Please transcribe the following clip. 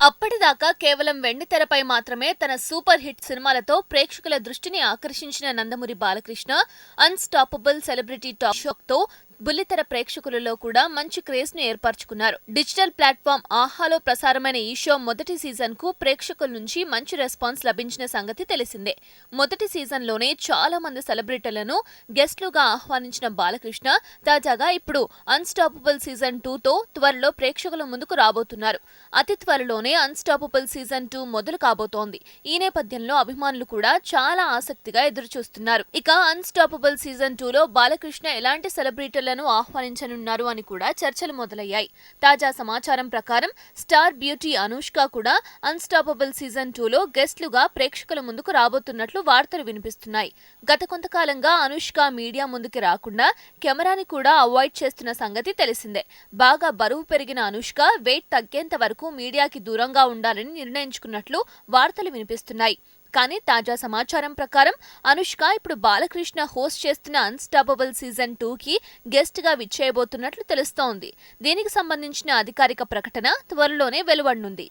అప్పటిదాకా కేవలం వెండితెరపై మాత్రమే తన సూపర్ హిట్ సినిమాలతో ప్రేక్షకుల దృష్టిని ఆకర్షించిన Nandamuri Balakrishna Unstoppable celebrity talk షోతో బుల్లితెర ప్రేక్షకులలో కూడా మంచి క్రేజ్ను ఏర్పరచుకున్నారు. డిజిటల్ ప్లాట్ఫామ్ ఆహాలో ప్రసారమైన ఈ షో మొదటి సీజన్కు ప్రేక్షకుల నుంచి మంచి రెస్పాన్స్ లభించిన సంగతి తెలిసిందే. మొదటి సీజన్లోనే చాలా మంది సెలబ్రిటీలను గెస్ట్లుగా ఆహ్వానించిన బాలకృష్ణ తాజాగా ఇప్పుడు అన్స్టాపబుల్ సీజన్ టూ తో త్వరలో ప్రేక్షకుల ముందుకు రాబోతున్నారు. అతి త్వరలోనే అన్స్టాపబుల్ సీజన్ టూ మొదలు కాబోతోంది. ఈ నేపథ్యంలో అభిమానులు కూడా చాలా ఆసక్తిగా ఎదురుచూస్తున్నారు. ఇక అన్స్టాపబుల్ సీజన్ టూలో బాలకృష్ణ ఎలాంటి సెలబ్రిటీలను ఆహ్వానించనున్నారు అని కూడా చర్చలు మొదలయ్యాయి. తాజా సమాచారం ప్రకారం స్టార్ బ్యూటీ అనుష్క కూడా అన్స్టాపబుల్ సీజన్ టూలో గెస్ట్లుగా ప్రేక్షకుల ముందుకు రాబోతున్నట్లు వార్తలు వినిపిస్తున్నాయి. గత కొంతకాలంగా అనుష్క మీడియా ముందుకి రాకుండా కెమెరాని కూడా అవాయిడ్ చేస్తున్న సంగతి తెలిసిందే. బాగా బరువు పెరిగిన అనుష్క వెయిట్ తగ్గేంత వరకు మీడియాకి దూరం దూరంగా ఉండాలని నిర్ణయించుకున్నట్లు వార్తలు వినిపిస్తున్నాయి. కానీ తాజా సమాచారం ప్రకారం అనుష్క ఇప్పుడు బాలకృష్ణ హోస్ట్ చేస్తున్న అన్స్టాపబుల్ సీజన్ టూ కి గెస్ట్గా విచ్చేయబోతున్నట్లు తెలుస్తోంది. దీనికి సంబంధించిన అధికారిక ప్రకటన త్వరలోనే వెలువడనుంది.